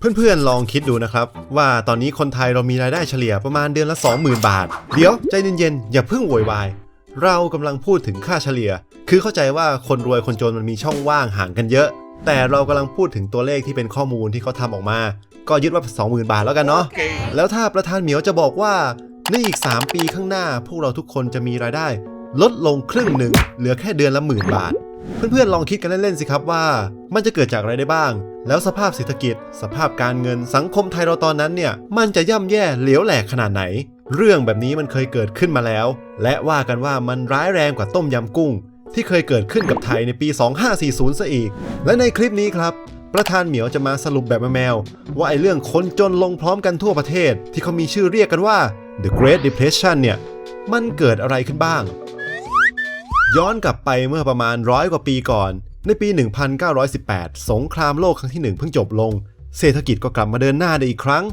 เพื่อนๆ ลองคิดดูนะครับ ว่าตอนนี้คนไทยเรามีรายได้เฉลี่ยประมาณเดือนละ 20,000 บาท เดี๋ยวใจเย็นๆ อย่าเพิ่งโวยวาย เรากำลังพูดถึงค่าเฉลี่ย คือเข้าใจว่าคนรวยคนจนมันมีช่องว่างห่างกันเยอะ แต่เรากำลังพูดถึงตัวเลขที่เป็นข้อมูลที่เขาทำออกมา ก็ยึดว่า 20,000 บาทแล้วกันเนาะแล้วถ้าประธานเหมียวจะบอกว่าในอีก 3 ปีข้างหน้า พวกเราทุกคนจะมีรายได้ ลดลงครึ่งหนึ่งเหลือแค่เดือนละหมื่นบาท เพื่อนๆลองคิดกันเล่นๆสิครับว่า มันจะเกิดจากอะไรได้บ้าง แล้วสภาพเศรษฐกิจ สภาพการเงินสังคมไทยเราตอนนั้นเนี่ยมันจะย่ำแย่เหลวแหลกขนาดไหน เรื่องแบบนี้มันเคยเกิดขึ้นมาแล้ว และว่ากันว่ามันร้ายแรงกว่าต้มยำกุ้ง ที่เคยเกิดขึ้นกับไทยในปี 2540ซะอีก และในคลิปนี้ครับประธานเหมียวจะมาสรุปแบบแมว ว่าไอ้เรื่องคนจนลงพร้อมกันทั่วประเทศ ที่เขามีชื่อเรียกกันว่า The Great Depression เนี่ย มันเกิดอะไรขึ้นบ้าง ย้อนกลับไปเมื่อประมาณร้อยกว่าปีก่อน ในปี 1918 สงครามโลกครั้งที่หนึ่งเพิ่งจบลง เศรษฐกิจก็กลับมาเดินหน้าได้อีกครั้ง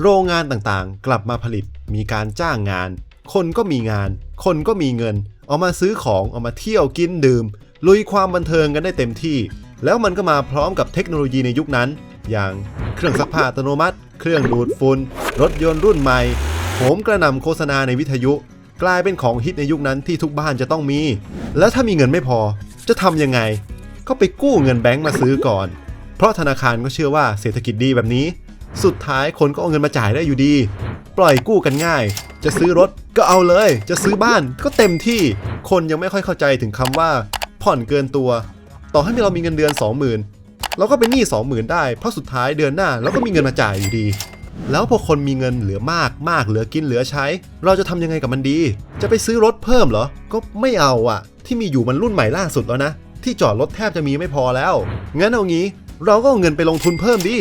โรงงานต่างๆ กลับมาผลิต มีการจ้างงาน คนก็มีงาน คนก็มีเงิน เอามาซื้อของ เอามาเที่ยวกินดื่ม ลุยความบันเทิงกันได้เต็มที่ แล้วมันก็มาพร้อมกับเทคโนโลยีในยุคนั้น อย่างเครื่องซักผ้าอัตโนมัติ เครื่องดูดฝุ่น รถยนต์รุ่นใหม่โหมกระหน่ำโฆษณาในวิทยุ กลายเป็นของฮิตในยุคนั้นที่ทุกบ้านจะต้องมี แล้วถ้ามีเงินไม่พอจะทำยังไง ก็ไปกู้เงินแบงก์มาซื้อก่อน เพราะธนาคารก็เชื่อว่าเศรษฐกิจดีแบบนี้ สุดท้ายคนก็เอาเงินมาจ่ายได้อยู่ดี ปล่อยกู้กันง่าย จะซื้อรถก็เอาเลย จะซื้อบ้านก็เต็มที่ คนยังไม่ค่อยเข้าใจถึงคำว่า ผ่อนเกินตัว ต่อให้เรามีเงินเดือน 20,000เราก็เป็นหนี้20,000 ได้ เพราะสุดท้ายเดือนหน้าเราก็มีเงินมาจ่ายอยู่ดี แล้วพอคนมีเงินเหลือมากมากเหลือกินเหลือใช้ เราจะทำยังไงกับมันดี จะไปซื้อรถเพิ่มเหรอ ก็ไม่เอาอะที่มีอยู่มันรุ่นใหม่ล่าสุดแล้วนะ ที่จอดรถแทบจะมีไม่พอแล้ว งั้นเอางี้ เราก็เอาเงินไปลงทุนเพิ่มดิ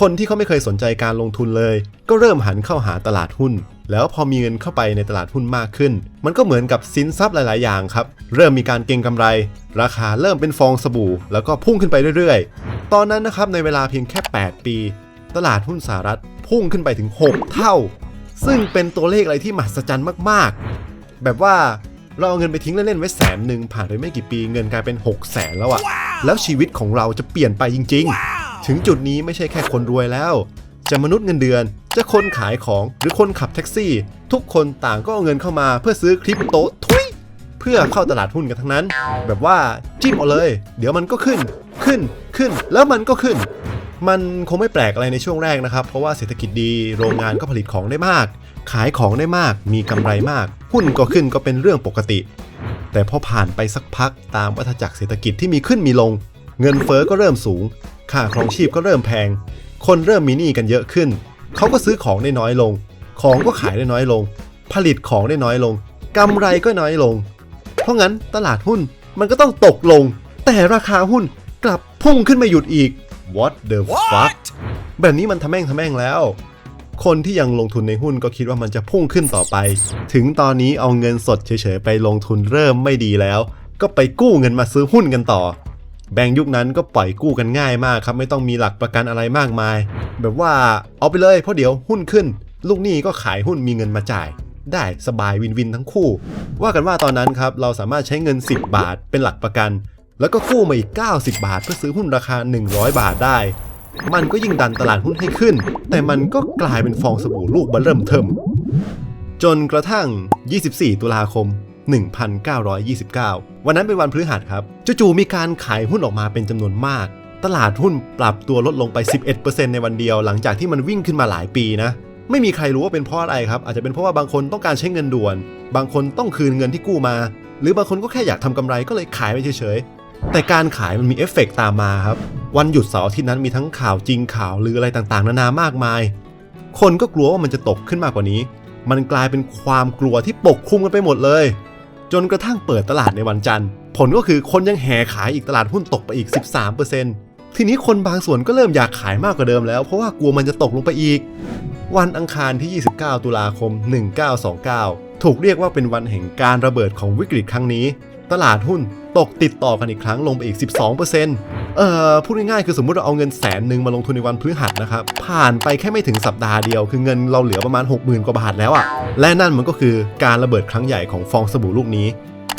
คนที่เขาไม่เคยสนใจการลงทุนเลย ก็เริ่มหันเข้าหาตลาดหุ้น แล้วพอมีเงินเข้าไปในตลาดหุ้นมากขึ้น มันก็เหมือนกับสินทรัพย์หลาย ๆ อย่างครับ เริ่มมีการเก็งกำไร ราคาเริ่มเป็นฟองสบู่ แล้วก็พุ่งขึ้นไปเรื่อย ๆ ตอนนั้นนะครับในเวลาเพียงแค่ 8 ปี ตลาดหุ้นสหรัฐพุ่งขึ้นไปถึง 6 เท่า ซึ่งเป็นตัวเลขอะไรที่มหัศจรรย์มากๆ แบบว่าเราเอาเงินไปทิ้งเล่นๆไว้แสนหนึ่งผ่านไปไม่กี่ปีเงินกลายเป็น6แสนแล้วอะแล้วชีวิตของเราจะเปลี่ยนไปจริงๆถึงจุดนี้ไม่ใช่แค่คนรวยแล้ว จะมนุษย์เงินเดือน จะคนขายของหรือคนขับแท็กซี่ ทุกคนต่างก็เอาเงินเข้ามาเพื่อซื้อคริปโตทุยเพื่อเข้าตลาดหุ้นกันทั้งนั้น แบบว่าจิ้มเอาเลย เดี๋ยวมันก็ขึ้นขึ้นขึ้น แล้วมันก็ขึ้น มันคงไม่แปลกอะไรในช่วงแรกนะครับ เพราะว่าเศรษฐกิจดีโรงงานก็ผลิตของได้มาก ขายของได้มาก มีกำไรมาก หุ้นก็ขึ้นก็เป็นเรื่องปกติ แต่พอผ่านไปสักพักตามวัฏจักรเศรษฐกิจที่มีขึ้นมีลง เงินเฟ้อก็เริ่มสูง ค่าครองชีพก็เริ่มแพง คนเริ่มมีหนี้กันเยอะขึ้น เขาก็ซื้อของได้น้อยลง ของก็ขายได้น้อยลง ผลิตของได้น้อยลงกำไรก็น้อยลง เพราะงั้นตลาดหุ้นมันก็ต้องตกลง แต่ราคาหุ้นกลับพุ่งขึ้นมาหยุดอีก What the fuck แบบนี้มันทำแม่งทำแม่งแล้ว คนที่ยังลงทุนในหุ้นก็คิดว่ามันจะพุ่งขึ้นต่อไป ถึงตอนนี้เอาเงินสดเฉยๆไปลงทุนเริ่มไม่ดีแล้ว ก็ไปกู้เงินมาซื้อหุ้นกันต่อ แบงก์ยุคนั้นก็ปล่อยกู้กันง่ายมากครับ ไม่ต้องมีหลักประกันอะไรมากมาย แบบว่าเอาไปเลยเพราะเดี๋ยวหุ้นขึ้น ลูกหนี้ก็ขายหุ้นมีเงินมาจ่ายได้สบายวินวินทั้งคู่ ว่ากันว่าตอนนั้นครับ เราสามารถใช้เงิน 10 บาทเป็นหลักประกัน แล้วก็กู้มาอีก 90 บาทเพื่อซื้อหุ้นราคา 100 บาทได้ มันก็ยิ่งดันตลาดหุ้นให้ขึ้น แต่มันก็กลายเป็นฟองสบู่ลูกเบอเริ่มเทิมจนกระทั่ง 24 ตุลาคม 1929 วันนั้นเป็นวันพฤหัสครับ จู่ๆมีการขายหุ้นออกมาเป็นจำนวนมาก ตลาดหุ้นปรับตัวลดลงไป 11%ในวันเดียว หลังจากที่มันวิ่งขึ้นมาหลายปีนะ ไม่มีใครรู้ว่าเป็นเพราะอะไรครับ อาจจะเป็นเพราะว่าบางคนต้องการใช้เงินด่วน บางคนต้องคืนเงินที่กู้มา หรือบางคนก็แค่อยากทำกำไรก็เลยขายไปเฉย แต่การขายมันมีเอฟเฟกต์ตามมาครับ วันหยุดเสาร์อาทิตย์นั้นมีทั้งข่าวจริงข่าวลืออะไรต่างๆ นานามากมาย คนก็กลัวว่ามันจะตกขึ้นมากกว่านี้ มันกลายเป็นความกลัวที่ปกคลุมกันไปหมดเลย จนกระทั่งเปิดตลาดในวันจันทร์ ผลก็คือคนยังแห่ขายอีกตลาดหุ้นตกไปอีก 13%ทีนี้คนบางส่วนก็เริ่มอยากขายมากกว่าเดิมแล้วเพราะว่ากลัวมันจะตกลงไปอีก วันอังคารที่ 29 ตุลาคม 1929 ถูกเรียกว่าเป็นวันแห่งการระเบิดของวิกฤตครั้งนี้ ตลาดหุ้นตกติดต่อกันอีกครั้งลงไปอีก 12%เอ่อพูดง่ายๆคือสมมุติเราเอาเงินแสนหนึ่งมาลงทุนในวันพฤหัสนะครับผ่านไปแค่ไม่ถึงสัปดาห์เดียว คือเงินเราเหลือประมาณ 60,000 กว่าบาทแล้วอะและนั่นมันก็คือการระเบิดครั้งใหญ่ของฟองสบู่ลูกนี้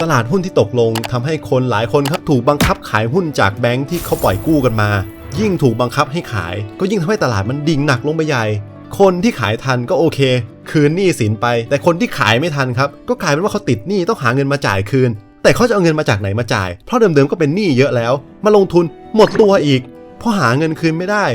ตลาดหุ้นที่ตกลงทำให้คนหลายคนครับถูกบังคับขายหุ้นจากแบงค์ที่เขาปล่อยกู้กันมา ยิ่งถูกบังคับให้ขาย ก็ยิ่งทำให้ตลาดมันดิ่งหนักลงไปใหญ่คนที่ขายทันก็โอเค คืนหนี้สินไป แต่คนที่ขายไม่ทันครับ ก็กลายเป็นว่าเขาติดหนี้ต้องหาเงินมาจ่ายคืน แต่เขาจะเอาเงินมาจากไหนมาจ่าย เพราะเดิมๆก็เป็นหนี้เยอะแล้ว มาลงทุนหมดตัวอีกเพราะหาเงินคืนไม่ได้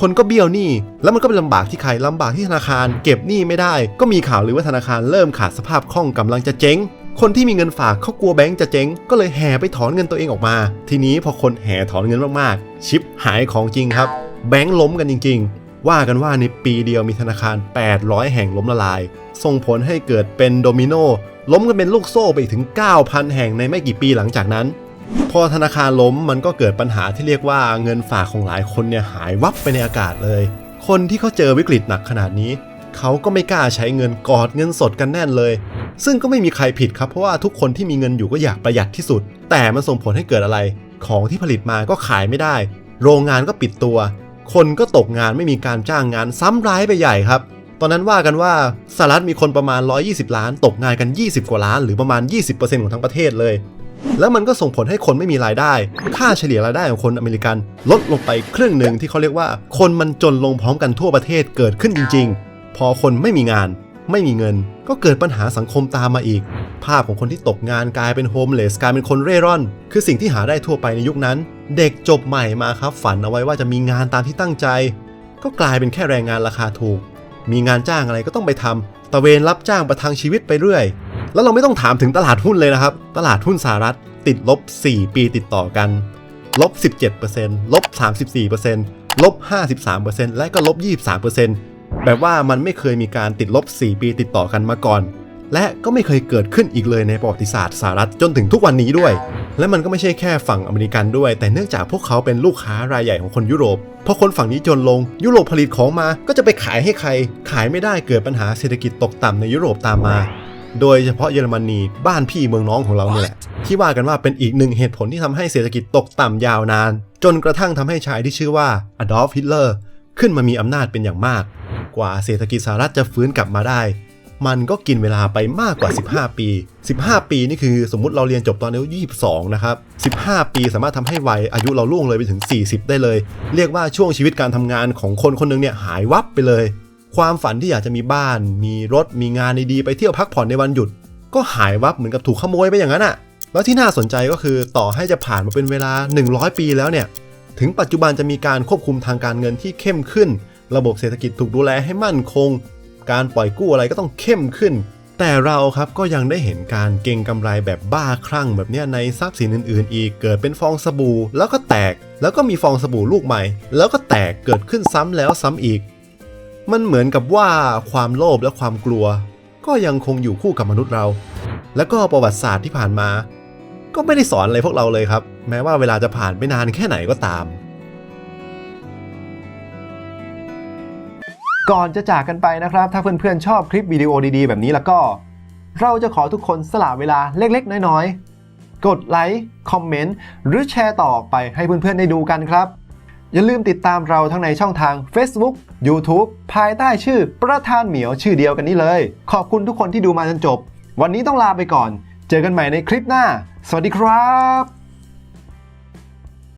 คนก็เบี้ยวหนี้ แล้วมันก็เป็นลำบากที่ใครลำบากที่ธนาคาร เก็บหนี้ไม่ได้ ก็มีข่าวหรือว่าธนาคารเริ่มขาดสภาพคล่องกำลังจะเจ๊งคนที่มีเงินฝากเขากลัวแบงก์จะเจ๊ง ก็เลยแห่ไปถอนเงินตัวเองออกมา ทีนี้พอคนแห่ถอนเงินมากๆ ชิปหายของจริงครับ แบงก์ล้มกันจริง ๆ ว่ากันว่าในปีเดียวมีธนาคาร 800 แห่งล้มละลาย ส่งผลให้เกิดเป็นโดมิโน ล้มกันเป็นลูกโซ่ไปอีกถึง 9,000 แห่งในไม่กี่ปีหลังจากนั้น พอธนาคารล้มมันก็เกิดปัญหาที่เรียกว่าเงินฝากของหลายคนเนี่ยหายวับไปในอากาศเลย คนที่เขาเจอวิกฤตหนักขนาดนี้ เขาก็ไม่กล้าใช้เงินกอดเงินสดกันแน่นเลย ซึ่งก็ไม่มีใครผิดครับ เพราะว่าทุกคนที่มีเงินอยู่ก็อยากประหยัดที่สุด แต่มันส่งผลให้เกิดอะไร ของที่ผลิตมาก็ขายไม่ได้ โรงงานก็ปิดตัว คนก็ตกงานไม่มีการจ้างงานซ้ำร้ายไปใหญ่ครับ ตอนนั้นว่ากันว่าสหรัฐมีคนประมาณ 120 ล้าน ตกงานกัน 20 กว่าล้าน หรือประมาณ 20%ของทั้งประเทศเลย แล้วมันก็ส่งผลให้คนไม่มีรายได้ ค่าเฉลี่ยรายได้ของคนอเมริกันลดลงไปครึ่งหนึ่งที่เขาเรียกว่า คนมันจนลงพร้อมกันทั่วประเทศเกิดขึ้นจริง ๆ พอคนไม่มีงาน ไม่มีเงิน ก็เกิดปัญหาสังคมตามมาอีก ภาพของคนที่ตกงานกลายเป็นโฮมเลสกลายเป็นคนเร่ร่อน คือสิ่งที่หาได้ทั่วไปในยุคนั้น เด็กจบใหม่มาครับ ฝันเอาไว้ว่าจะมีงานตามที่ตั้งใจ ก็กลายเป็นแค่แรงงานราคาถูก มีงานจ้างอะไรก็ต้องไปทำตะเวนรับจ้างประทังชีวิตไปเรื่อย แล้วเราไม่ต้องถามถึงตลาดหุ้นเลยนะครับ ตลาดหุ้นสหรัฐติดลบ 4 ปีติดต่อกัน ลบ 17%ลบ 34%ลบ 53%และก็ลบ 23%แบบว่ามันไม่เคยมีการติดลบ 4 ปีติดต่อกันมาก่อน และก็ไม่เคยเกิดขึ้นอีกเลยในประวัติศาสตร์สหรัฐจนถึงทุกวันนี้ด้วย และมันก็ไม่ใช่แค่ฝั่งอเมริกันด้วย แต่เนื่องจากพวกเขาเป็นลูกค้ารายใหญ่ของคนยุโรปพอคนฝั่งนี้จนลงยุโรปผลิตของมาก็จะไปขายให้ใคร ขายไม่ได้เกิดปัญหาเศรษฐกิจตกต่ำในยุโรปตามมา โดยเฉพาะเยอรมนีบ้านพี่เมืองน้องของเราเนี่ยแหละที่ว่ากันว่าเป็นอีกหนึ่งเหตุผลที่ทำให้เศรษฐกิจตกต่ำยาวนาน จนกระทั่งทำให้ชายที่ชื่อว่าอดอล์ฟฮิตเลอร์ขึ้นมามีอำนาจเป็นอย่างมาก กว่าเศรษฐกิจสหรัฐจะฟื้นกลับมาได้ มันก็กินเวลาไปมากกว่า 15 ปี 15 ปีนี่คือสมมุติเราเรียนจบตอนอายุ22 นะครับ 15 ปีสามารถทำให้วัยอายุเราล่วงเลยไปถึง 40 ได้เลย เรียกว่าช่วงชีวิตการทำงานของคนคนหนึงเนี่ยหายวับไปเลย ความฝันที่อยากจะมีบ้าน มีรถ มีงานดีๆ ไปเที่ยวพักผ่อนในวันหยุด ก็หายวับเหมือนกับถูกขโมยไปอย่างนั้นอะแล้วที่น่าสนใจก็คือต่อให้จะผ่านมาเป็นเวลา 100 ปีแล้วเนี่ย ถึงปัจจุบันจะมีการควบคุมทางการเงินที่เข้มขึ้น ระบบเศรษฐกิจถูกดูแลให้มั่นคง การปล่อยกู้อะไรก็ต้องเข้มขึ้น แต่เราครับก็ยังได้เห็นการเก็งกำไรแบบบ้าคลั่งแบบนี้ในทรัพย์สินอื่นๆ อีกเกิดเป็นฟองสบู่ แล้วก็แตก แล้วก็มีฟองสบู่ลูกใหม่ แล้วก็แตกเกิดขึ้นซ้ำแล้วซ้ำอีก มันเหมือนกับว่าความโลภและความกลัว ก็ยังคงอยู่คู่กับมนุษย์เรา แล้วก็ประวัติศาสตร์ที่ผ่านมา ก็ไม่ได้สอนอะไรพวกเราเลยครับ แม้ว่าเวลาจะผ่านไปนานแค่ไหนก็ตาม ก่อนจะจากกันไปนะครับ ถ้าเพื่อนๆชอบคลิปวิดีโอดีๆ แบบนี้แล้วก็ เราจะขอทุกคนสละเวลาเล็กๆ น้อยๆ กดไลค์คอมเมนต์หรือแชร์ต่อไปให้เพื่อนๆได้ดูกันครับ อย่าลืมติดตามเราทั้งในช่องทาง Facebook YouTube ภายใต้ชื่อประธานเหมียวชื่อเดียวกันนี้เลย ขอบคุณทุกคนที่ดูมาจนจบ วันนี้ต้องลาไปก่อน เจอกันใหม่ในคลิปหน้า สวัสดีครับ